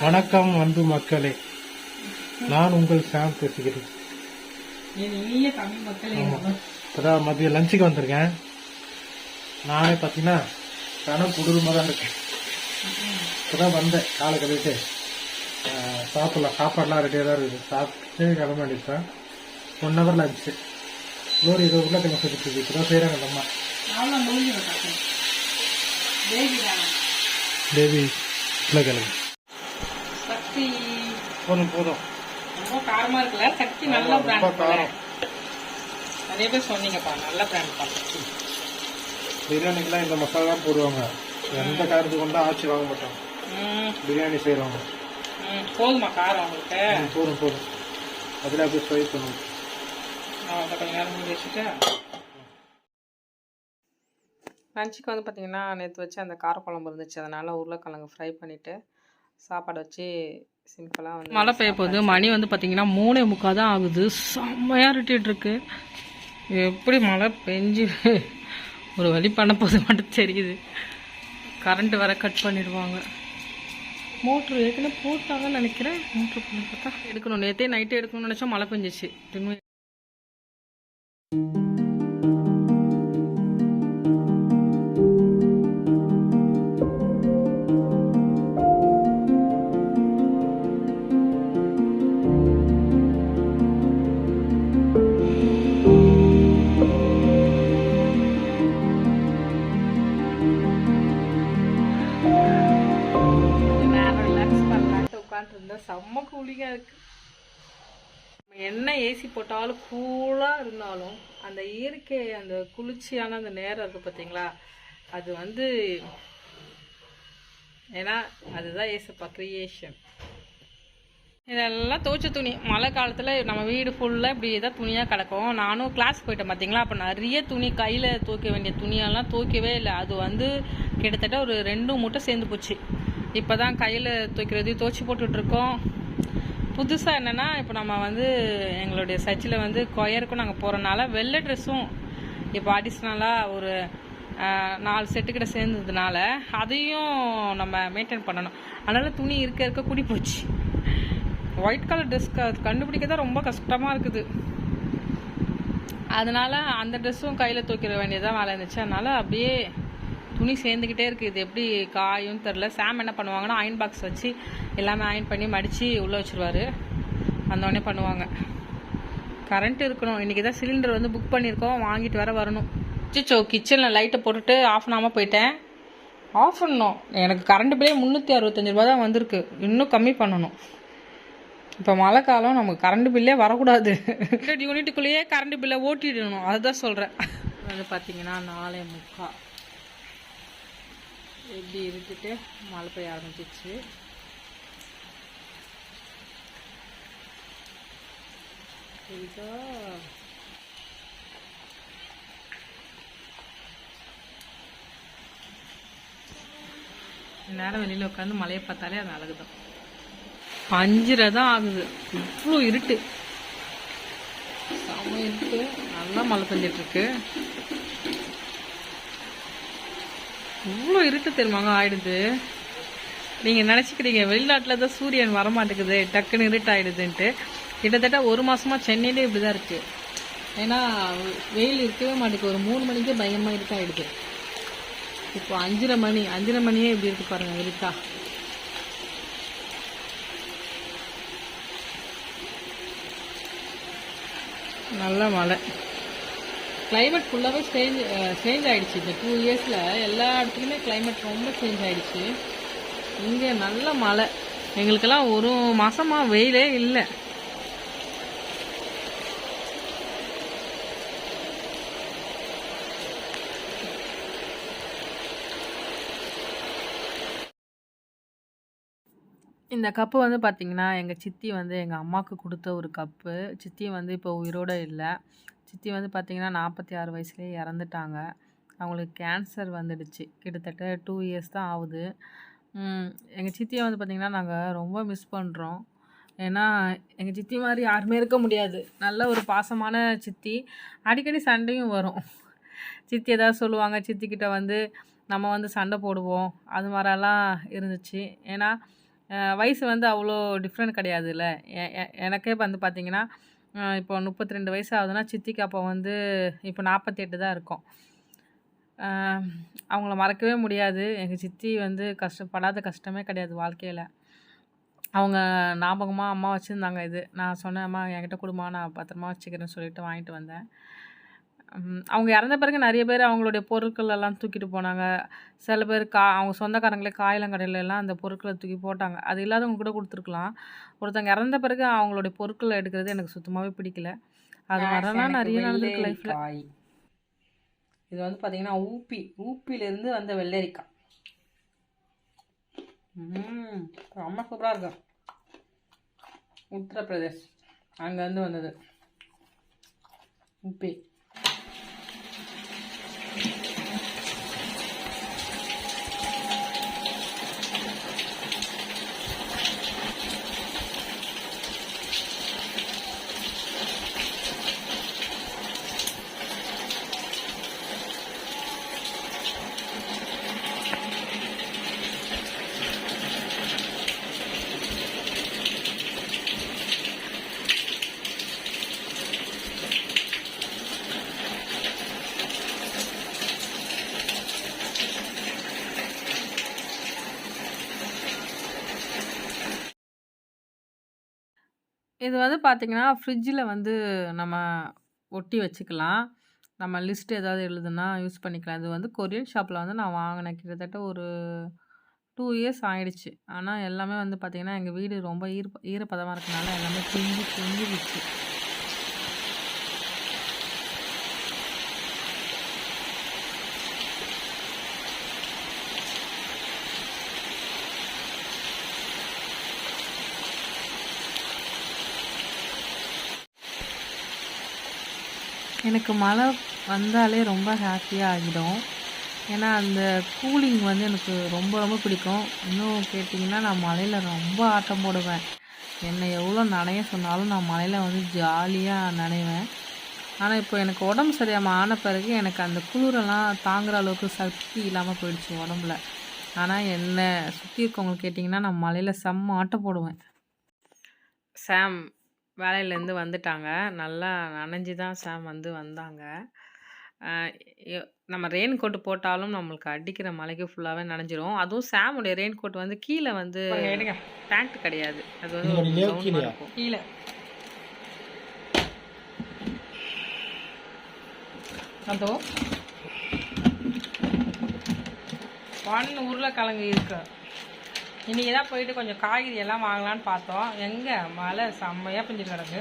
வணக்கம் அன்பு மக்களே. நான் உங்கள் சாம் பேசுகிறேன். இப்போதான் மதியம் லஞ்சுக்கு வந்திருக்கேன். நானே பார்த்தீங்கன்னா கனம் கொடூரமாக தான் இருக்கேன். இப்போதான் வந்தேன். காலை கழிட்டு ஆஹ், சாப்பிடலாம். சாப்பாடுலாம் ரெடியாக தான் இருக்குது. சாப்பிட்டு கிளம்ப வேண்டியதுதான். ஒன் ஹவர் லஞ்சு லோரி ஏதோ உருளைக்கிழமை செஞ்சுட்டு இப்போ தான் செய்கிறாங்க அம்மா. பேபி உருளைக்கிழமை சக்தி. போதும் போதும். ரொம்ப காரமா இருக்குல்ல? சக்தி நல்ல பிராண்ட் காரம். நிறைய பேர் சொன்னீங்கப்பா நல்ல பிராண்ட் பா. சக்தி பிரியாணிக்கெல்லாம் இந்த மசாலா தான் போடுவாங்க. எந்த காரத்துக்கு கொண்டா ஆச்சி வாங்க மாட்டோம். ம், பிரியாணி செய்கிறவங்க ம், போதுமா காரம் உங்களுக்கு? போதும் போதும். அதில் அப்படியே ஃப்ரை பண்ணுவோம். நான் அதை கொஞ்ச நேரம் மூடி வச்சுட்டு. லஞ்சுக்கு வந்து பார்த்தீங்கன்னா நேற்று வச்சு அந்த காரக்குழம்பு இருந்துச்சு. அதனால் உருளைக்கிழங்கு ஃப்ரை பண்ணிவிட்டு சாப்பாடு வச்சு சிம்பிளாக வந்து மழை பெய்ய போகுது மணி வந்து பார்த்தீங்கன்னா மூணே முக்கால் தான் ஆகுது. செம்மையாக இருட்டிட்டு இருக்கு. எப்படி மழை பெஞ்சு ஒரு வழி பண்ண போது மட்டும் தெரியுது. கரண்ட் வர கட் பண்ணிடுவாங்க. மோட்ரு ஏற்கனவே போட்டாங்கன்னு நினைக்கிறேன். மோட்ரு பண்ணி பார்த்தா எடுக்கணும். நேற்றே நைட்டு எடுக்கணும்னு நினச்சா மழை பெஞ்சிச்சு. திரும்ப இயற்கை அந்த குளிர்ச்சியான அந்த நேரம் இருக்குது பார்த்தீங்களா அது வந்து ஏன்னா அதுதான் ஏசப்பா கிரியேஷன் இதெல்லாம் துவைச்ச துணி மழை காலத்தில் நம்ம வீடு ஃபுல்லாக இப்படி தான் துணியாக கிடக்கும். நானும் கிளாஸ் போயிட்டேன் பார்த்தீங்களா அப்போ நிறைய துணி கையில் துவைக்க வேண்டிய துணியெல்லாம் துவைக்கவே இல்லை. அது வந்து கிட்டத்தட்ட ஒரு ரெண்டு மூட்டை சேர்ந்து போச்சு. இப்போ தான் கையில் துவைக்கிறதையும் துவைச்சி போட்டுட்ருக்கோம் புதுசாக என்னென்னா இப்போ நம்ம வந்து எங்களுடைய சர்ச்சில் வந்து கொயருக்கும் நாங்கள் போகிறனால வெள்ளை ட்ரெஸ்ஸும் இப்போ அடிஷ்னலாக ஒரு நாலு செட்டுக்கிட்ட சேர்ந்ததுனால அதையும் நம்ம மெயின்டைன் பண்ணணும். அதனால் துணி இருக்க இருக்க கூடி போச்சு. ஒயிட் கலர் ட்ரெஸ் கண்டுபிடிக்க தான் ரொம்ப கஷ்டமாக இருக்குது. அதனால அந்த ட்ரெஸ்ஸும் கையில் தூக்கிட வேண்டியதாக வேலை இருந்துச்சு. அதனால் அப்படியே துணி சேர்ந்துக்கிட்டே இருக்குது இது எப்படி காயும் தெரில சாம் என்ன பண்ணுவாங்கன்னா அயன் பாக்ஸ் வச்சு எல்லாமே அயன் பண்ணி மடித்து உள்ளே வச்சுருவாரு. வந்தோடனே பண்ணுவாங்க. கரண்ட் இருக்கணும். இன்றைக்கி தான் சிலிண்டர் வந்து புக் பண்ணியிருக்கோம். வாங்கிட்டு வர வரணும். சிச்சோ கிச்சனில் லைட்டை போட்டுட்டு ஆஃப் பண்ணாமல் போயிட்டேன். ஆஃப் பண்ணணும் எனக்கு கரண்ட் பில்லே முந்நூற்றி அறுபத்தஞ்சு ரூபா தான் வந்திருக்கு. இன்னும் கம்மி பண்ணணும். இப்போ மழை காலம் நமக்கு கரண்ட் பில்லே வரக்கூடாது. யூனிட்டுக்குள்ளேயே கரண்ட் பில்லை ஓட்டிடணும். அதுதான் சொல்கிறேன் வந்து பார்த்தீங்கன்னா நாலே முக்கா. எப்படி இருந்துட்டு மழை பெய்ய ஆரம்பிச்சிச்சு இதோ நேரம் வெளியில் உட்காந்து மழையை பார்த்தாலே அது அழகு தான் தான் ஆகுது. இவ்வளோ இருட்டு. செம இருட்டு நல்லா மழை பெஞ்சிட்ருக்கு இருக்கு இவ்வளோ இருட்டு தெரியுமாங்க ஆயிடுது. நீங்கள் நினச்சிக்கிறீங்க வெளிநாட்டில் தான் சூரியன் வரமாட்டேங்குது டக்குன்னு இருட்டாயிடுதுன்ட்டு. கிட்டத்தட்ட ஒரு மாதமாக சென்னையிலே இப்படி தான் இருக்குது ஏன்னா வெயில் இருக்கவே மாட்டேங்குது. ஒரு மூணு மணிக்கே பயமாக இருட்டாயிடுது. இப்போ அஞ்சரை மணி அஞ்சரை மணியே இப்படி இருக்கு பாருங்கள் இருட்டா. நல்ல மழை. கிளைமேட் ஃபுல்லாகவே சேஞ்ச் சேஞ்ச் ஆகிடுச்சு இந்த டூ இயர்ஸில் எல்லா இடத்துலையுமே கிளைமேட் ரொம்ப சேஞ்ச் ஆகிடுச்சு இங்கே நல்ல மழை. எங்களுக்கெல்லாம் ஒரு மாதமாக வெயிலே இல்லை. இந்த கப்பு வந்து பார்த்திங்கன்னா எங்கள் சித்தி வந்து எங்கள் அம்மாவுக்கு கொடுத்த ஒரு கப்பு சித்தி வந்து இப்போ உயிரோடு இல்லை. சித்தி வந்து பார்த்திங்கன்னா நாற்பத்தி ஆறு வயசுலேயே இறந்துட்டாங்க. அவங்களுக்கு கேன்சர் வந்துடுச்சு. கிட்டத்தட்ட டூ இயர்ஸ் தான் ஆகுது. எங்கள் சித்தியை வந்து பார்த்திங்கன்னா நாங்கள் ரொம்ப மிஸ் பண்ணுறோம் ஏன்னா எங்கள் சித்தி மாதிரி யாருமே இருக்க முடியாது. நல்ல ஒரு பாசமான சித்தி. அடிக்கடி சண்டையும் வரும். சித்தி ஏதாவது சொல்லுவாங்க சித்திக்கிட்ட வந்து நம்ம வந்து சண்டை போடுவோம். அது மாதிரிலாம் இருந்துச்சு. ஏன்னா வயசு வந்து அவ்வளோ டிஃப்ரெண்ட் கிடையாதுல்ல. எனக்கே வந்து பார்த்திங்கன்னா இப்போ முப்பத்தி ரெண்டு வயசு ஆகுதுன்னா சித்திக்கு அப்போ வந்து இப்போ நாற்பத்தெட்டு தான் இருக்கும். அவங்கள மறக்கவே முடியாது. எங்கள் சித்தி வந்து கஷ்டப்படாத கஷ்டமே கிடையாது வாழ்க்கையில். அவங்க ஞாபகமாக அம்மா வச்சுருந்தாங்க இது. நான் சொன்னேன் அம்மா என்கிட்ட கொடுமா நான் பத்திரமா வச்சுக்கிறேன்னு சொல்லிட்டு வாங்கிட்டு வந்தேன். அவங்க இறந்த பிறகு நிறைய பேர் அவங்களுடைய பொருட்கள் எல்லாம் தூக்கிட்டு போனாங்க. சில பேர் கா அவங்க சொந்தக்காரங்களே காயிலங்கடையில எல்லாம் அந்த பொருட்களை தூக்கி போட்டாங்க. அது இல்லாதவங்க கூட கொடுத்துருக்கலாம். ஒருத்தவங்க இறந்த பிறகு அவங்களுடைய பொருட்களை எடுக்கிறது எனக்கு சுத்தமாகவே பிடிக்கல. அது வரலாம் நிறைய நடந்திருக்கு லைஃப்பில் இது வந்து பார்த்தீங்கன்னா ஊப்பி ஊப்பியிலேருந்து வந்த வெள்ளரிக்காய். ம் ரொம்ப சூப்பராக இருக்கும். உத்தரப்பிரதேஷ் அங்கேருந்து வந்தது. உப்பி Thank you. இது வந்து பார்த்திங்கன்னா ஃப்ரிட்ஜில் வந்து நம்ம ஒட்டி வச்சுக்கலாம். நம்ம லிஸ்ட் ஏதாவது எழுதுனா யூஸ் பண்ணிக்கலாம். இது வந்து கொரியன் ஷாப்பில் வந்து நான் வாங்கினேன். கிட்டத்தட்ட ஒரு டூ இயர்ஸ் ஆகிடுச்சு ஆனால் எல்லாமே வந்து பார்த்திங்கன்னா எங்கள் வீடு ரொம்ப ஈர ஈரப்பதமாக இருக்கனால எல்லாமே பிஞ்சு பிஞ்சிருச்சு எனக்கு மழை வந்தாலே ரொம்ப ஹாப்பியாக ஆகிடும். ஏன்னா அந்த கூலிங் வந்து எனக்கு ரொம்ப ரொம்ப பிடிக்கும். இன்னும் கேட்டிங்கன்னா நான் மலையில் ரொம்ப ஆட்டம் போடுவேன். என்னை எவ்வளோ நனைய சொன்னாலும் நான் மலையில் வந்து ஜாலியாக நனைவேன். ஆனால் இப்போ எனக்கு உடம்பு சரியாமல் ஆன பிறகு எனக்கு அந்த குளிரெல்லாம் தாங்குற அளவுக்கு சக்தி இல்லாமல் போயிடுச்சு உடம்புல. ஆனால் என்னை சுற்றி இருக்கவங்களுக்கு கேட்டிங்கன்னா நான் மலையில் செம்ம ஆட்டம் போடுவேன். சாம் வேலையிலேருந்து வந்துட்டாங்க. நல்லா நனைஞ்சு தான் சாம் வந்து வந்தாங்க. நம்ம ரெயின் கோட் போட்டாலும் நம்மளுக்கு அடிக்கிற மழைக்கு ஃபுல்லாகவே நனைஞ்சிரும். அதுவும் சாமுடைய ரெயின் கோட் வந்து கீழே வந்து பேண்ட் கிடையாது. அது வந்து கீழே. அதோ. ஒன் உருளைக்கிழங்கு இருக்கு. இன்னைக்கு தான் போயிட்டு கொஞ்சம் காய்கறி எல்லாம் வாங்கலாம்னு பார்த்தோம். எங்கே? மழை செம்மையாக பெஞ்சிட்டு கிடக்கு.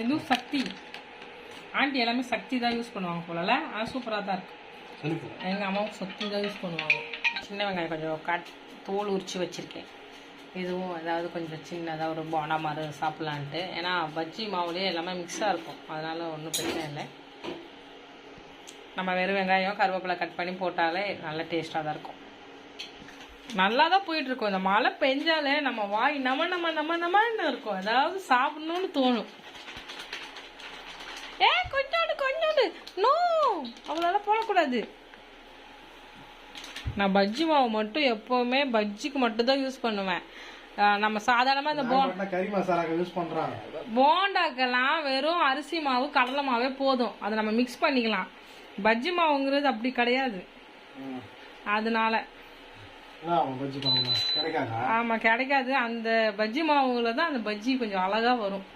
இதுவும் சக்தி. ஆண்டி எல்லாமே சக்தி தான் யூஸ் பண்ணுவாங்க போலல. ஆனால் சூப்பராக தான் இருக்கு. செழிப்பு எங்கள் அம்மாவும் சக்தி தான் யூஸ் பண்ணுவாங்க. சின்ன வெங்காயம் கொஞ்சம் கட் தோல் உரிச்சு வச்சுருக்கேன். இதுவும் ஏதாவது கொஞ்சம் சின்னதாக ஒரு போண்டா மாதிரி சாப்பிட்லான்ட்டு. ஏன்னா பஜ்ஜி மாவுலேயே எல்லாமே மிக்ஸாக இருக்கும். அதனால் ஒன்றும் பிரச்சனை இல்லை. நம்ம வெறும் வெங்காயம் கருவேப்பிலை கட் பண்ணி போட்டாலே நல்ல டேஸ்ட்டாக தான் இருக்கும். நல்லா தான் போயிட்டுருக்கோம். இந்த மழை பெஞ்சாலே நம்ம வாய் நம்ம நம்ம நம்ம நம்மன்னு இருக்கும். ஏதாவது சாப்பிடணும்னு தோணும். ஏ கொஞ்சோண்டு கொஞ்சோண்டு. நோ அவ்வளோதான் போடக்கூடாது. நான் பஜ்ஜி மாவு மட்டும் எப்போவுமே பஜ்ஜிக்கு மட்டும் தான் யூஸ் பண்ணுவேன் நம்ம சாதாரணமாக இந்த போண்டாக்கெல்லாம் வெறும் அரிசி மாவு கடலை மாவே போதும். அதை நம்ம மிக்ஸ் பண்ணிக்கலாம். பஜ்ஜி மாவுங்கிறது அப்படி கிடையாது. அதனால. ஆமாம் கிடைக்காது? அந்த பஜ்ஜி மாவுல தான் அந்த பஜ்ஜி கொஞ்சம் அழகாக வரும்.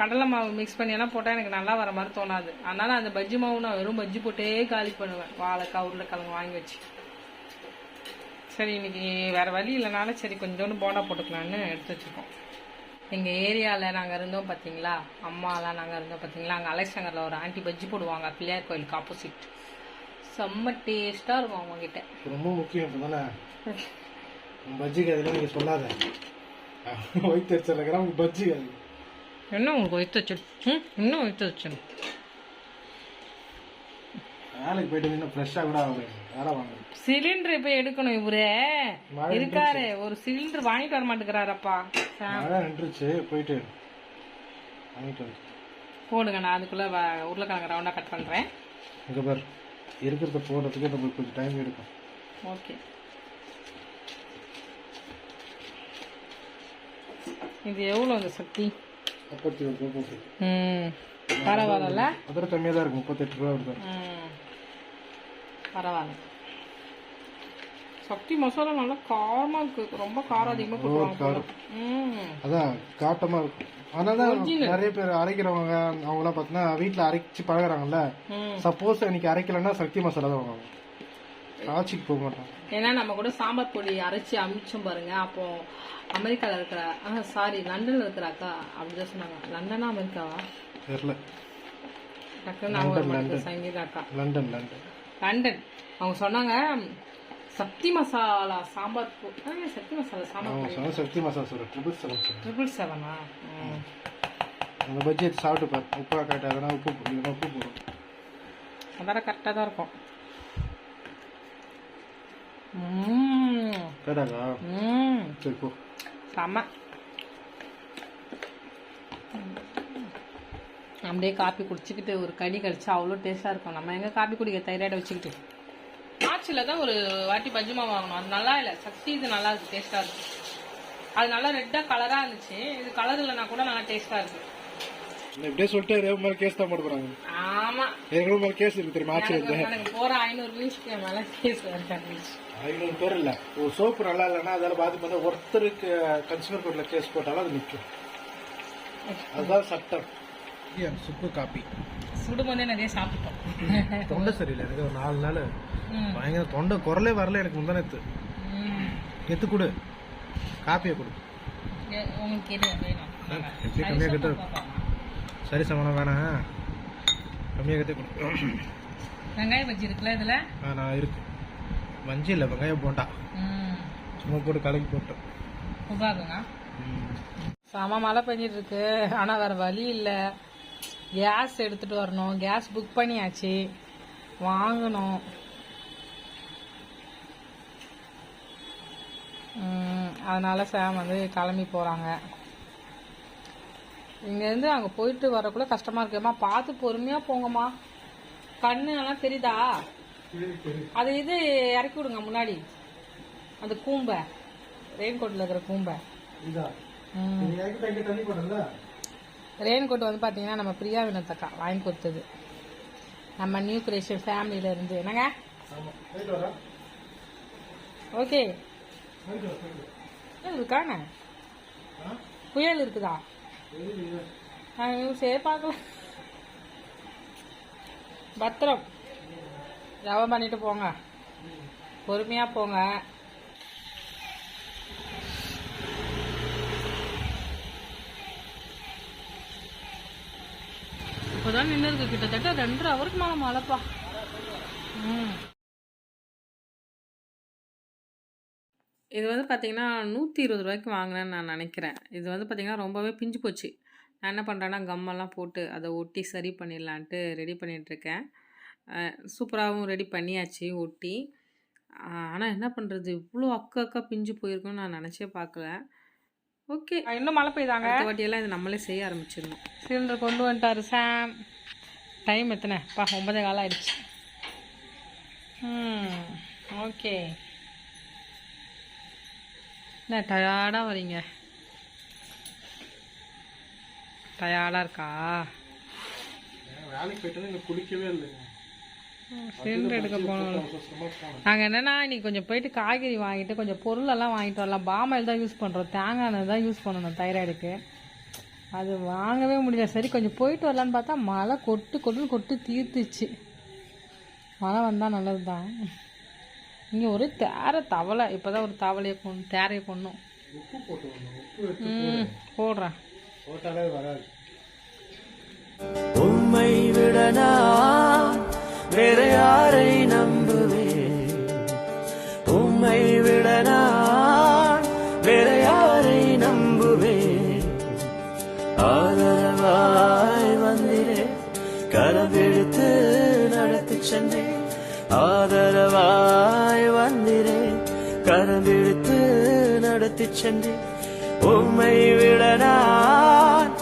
கடலை மாவு மிக்ஸ் பண்ணி எல்லாம் போட்டால் எனக்கு நல்லா வர மாதிரி தோணாது. அதனால அந்த பஜ்ஜி மாவு நான் வெறும் பஜ்ஜி போட்டே காலி பண்ணுவேன். வாழைக்காய் உருளைக்கிழங்கு வாங்கி வச்சு. சரி இன்னைக்கு வேற வழி இல்லைனால சரி கொஞ்சோண்டு போண்டா போட்டுக்கலான்னு எடுத்து வச்சிருக்கோம். எங்கள் ஏரியாவில் நாங்கள் இருந்தோம் பார்த்தீங்களா அம்மாலாம் நாங்கள் இருந்தோம் பார்த்தீங்களா அங்கே அலெக்ஸ் நகரில் ஒரு ஆண்டி பஜ்ஜி போடுவாங்க பிள்ளையார் கோயிலுக்கு ஆப்போசிட் செம்ம டேஸ்ட்டாக இருக்கும் அவங்கக்கிட்ட இது ரொம்ப முக்கியம் இப்போ தானே? பஜ்ஜிக்கு அதில் நீங்கள் சொல்லாத. இருக்கிற உங்க பஜ்ஜி அது என்ன உங்களுக்கு ஒய்த்து வச்சு ம் இன்னும் ஒய்த்து வச்சணும் வேலைக்கு போயிட்டு இன்னும் ஃப்ரெஷ்ஷாக கூட வாங்க சிலிண்டர் இப்போ எடுக்கணும் இவரே. இருக்காரு. ஒரு சிலிண்டர் வாங்கிட்டு வர மாட்டேங்கிறாரப்பா நின்றுச்சு. போயிட்டு போடுங்க நான் அதுக்குள்ளே உருளைக்கிழங்கு ரவுண்டாக கட் பண்ணுறேன் இங்கே பாரு. இருக்கிறத போடுறதுக்கு நம்மளுக்கு கொஞ்சம் டைம் எடுக்கும். ஓகே. இது எவ்வளோ இந்த சக்தி? முப்பத்தி ஒரு ரூபா போட்டு. ம். பரவாயில்ல. அதோட கம்மியாக தான் இருக்கும். முப்பத்தெட்டு ரூபா வருது. ம். பரவாயில்ல. சக்தி மசாலா நல்லா காரமாக இருக்கு. ரொம்ப காரம் அதிகமாக போடுவாங்க அதான் காட்டமாக இருக்கும். ஆனால் தான் நிறைய பேர் அரைக்கிறவங்க அவங்களாம் பார்த்தீங்கன்னா வீட்டில் அரைச்சி பழகுறாங்கல்ல. சப்போஸ் இன்னைக்கு அரைக்கலைன்னா சக்தி மசாலா தான் வாங்குவாங்க. ஆச்சிக்கு போக மாட்டாங்க. ஏன்னா நம்ம கூட சாம்பார் பொடி அரைச்சி அமிச்சோம் பாருங்க. அப்போ அமெரிக்காவில் இருக்கிற சாரி லண்டனில் இருக்கிற அக்கா அப்படிதான் சொன்னாங்க. லண்டனா அமெரிக்காவா? தெரில டக்குன்னு மாட்டேங்குது சங்கீதா அக்கா. London London. லண்டன். அவங்க சொன்னாங்க சக்தி மசாலா சாம்பார் சக்தி மசாலா சாம்பார் சக்தி மசாலா சொல்கிறேன் ட்ரிபிள் செவன் ட்ரிபிள் செவனா. அந்த பட்ஜெட் சாப்பிட்டு பாரு. உப்பா காட்டு அதெல்லாம் உப்பு இல்லைன்னா உப்பு போடும் அதான் கரெக்டாக தான் இருக்கும். கேட்டாக்கா? சரி போ. செம்ம அப்படியே காப்பி குடிச்சிக்கிட்டு ஒரு கடி கடிச்சா அவ்வளோ டேஸ்ட்டாக இருக்கும். நம்ம எங்கே காப்பி குடிக்க தைராய்டை வச்சுக்கிட்டு? ஆச்சியில் தான் ஒரு வாட்டி பஜ்ஜுமா வாங்கணும் அது நல்லா இல்லை. சக்தி இது நல்லா இருக்கு டேஸ்ட்டாக இருக்கு. அது நல்லா ரெட்டாக கலராக இருந்துச்சு. இது கலர் இல்லைனா கூட நல்லா டேஸ்ட்டாக இருக்கு. நீ இப்படியே சொல்லிட்டு ரேவு மேலே கேஸ் தான் போட போகிறாங்க ஆமாம் ஏற்கனவே மேலே கேஸ் இருக்கு தெரியுமா ஆச்சு இருக்கு எனக்கு போகிற ஐநூறு வியூஸ்க்கு மேலே கேஸ் இருக்காங்க ஐநூறு பேர் இல்லை. ஒரு சோப்பு நல்லா இல்லைன்னா அதால் பாதிப்பு வந்து ஒருத்தருக்கு கன்சியூமர் கோர்ட்டில் கேஸ் போட்டாலும் அது நிற்கும் அதுதான் சட்டம். சுப்பு காப்பி. சுடும்போதே நிறைய சாப்பிட்டோம். தொண்டை சரியில்லை. எனக்கு ஒரு நாலு நாள். பயங்கர தொண்டை குரலே வரல எனக்கு முந்தானத்து ம். எத்து கொடு. காப்பியை கொடு. உங்களுக்கு எப்படி கம்மியாக கட்டு சரி சமணம் வேணாம். கம்மியாக கட்டே கொடு. வெங்காய பஜ்ஜி இருக்குல்ல இதுல? ஆ நான் இருக்கு. மஞ்சள் இல்லை வெங்காயம் போண்டா. சும்மா போட்டு கலக்கி போட்டேன். உபாகுங்க செம மழை பெஞ்சிட்டு இருக்கு. ஆனா வேற வழி இல்ல. கேஸ் எடுத்துட்டு வரணும். கேஸ் புக் பண்ணியாச்சு. வாங்கணும். அதனால சாம் வந்து கிளம்பி போறாங்க. இங்கேருந்து அங்கே போயிட்டு வரக்குள்ள கஷ்டமா இருக்குமா பார்த்து பொறுமையா போங்கம்மா. கண்ணு எல்லாம் தெரியுதா? அது இது இறக்கி விடுங்க முன்னாடி. அந்த கூம்பை. ரெயின் கோட்டில் இருக்கிற கூம்பை. ம். ரெயின் கோட் வந்து பார்த்தீங்கன்னா நம்ம பிரியா வினோத்தக்கா வாங்கி கொடுத்தது. நம்ம நியூ கிரியேஷன் ஃபேமிலியில இருந்து. என்னங்க? ஓகே. இருக்காங்க புயல் இருக்குதா? நான் நியூஸே பார்க்கல. பத்திரம். ஜபம் பண்ணிட்டு போங்க. பொறுமையா போங்க. இப்போதான் நின்று இருக்கு. கிட்டத்தட்ட ரெண்டரை அவருக்கு மேலே மழைப்பா. ம். இது வந்து பார்த்தீங்கன்னா நூற்றி இருபது ரூபாய்க்கு வாங்கினேன்னு நான் நினைக்கிறேன். இது வந்து பார்த்தீங்கன்னா ரொம்பவே பிஞ்சு போச்சு. நான் என்ன பண்ணுறேன்னா கம்மெல்லாம் போட்டு அதை ஒட்டி சரி பண்ணிடலான்ட்டு ரெடி பண்ணிகிட்ருக்கேன் சூப்பராகவும் ரெடி பண்ணியாச்சு ஒட்டி. ஆனால் என்ன பண்ணுறது இவ்வளோ அக்கா அக்கா பிஞ்சு போயிருக்குன்னு நான் நினச்சே பார்க்கல. ஓகே. இன்னும் மழை பெய்தாங்க வாட்டியெல்லாம் இது நம்மளே செய்ய ஆரம்பிச்சிடணும். சிலிண்டர் கொண்டு வந்துட்டாரு சாம். டைம் எத்தனை? பா ஒன்பதே காலம் ஆயிடுச்சு. ம் ஓகே. என்ன டயர்டாக வரீங்க? டயர்டாக இருக்கா? வேலைக்கு போயிட்டு குளிக்கவே இல்லைங்க. சிலிண்டர் எடுக்க போனேன் நாங்கள் என்னென்னா இன்னைக்கு கொஞ்சம் போயிட்டு காய்கறி வாங்கிட்டு கொஞ்சம் பொருளெல்லாம் வாங்கிட்டு வரலாம். பாமாயில் தான் யூஸ் பண்ணுறோம் தேங்காய் எண்ணெய் தான் யூஸ் பண்ணணும் தைராய்டுக்கு. அது வாங்கவே முடியல. சரி கொஞ்சம் போயிட்டு வரலான்னு பார்த்தா மழை கொட்டு கொட்டுன்னு கொட்டு தீர்த்துச்சு. மழை வந்தால் நல்லது தான் இங்கே ஒரு தேரை தவளை. இப்போ தான் ஒரு தவளையை கொண்டு தேரையை கொண்டோம் போடுறேன். போட்டாலே சென்று உம்மை விட நான்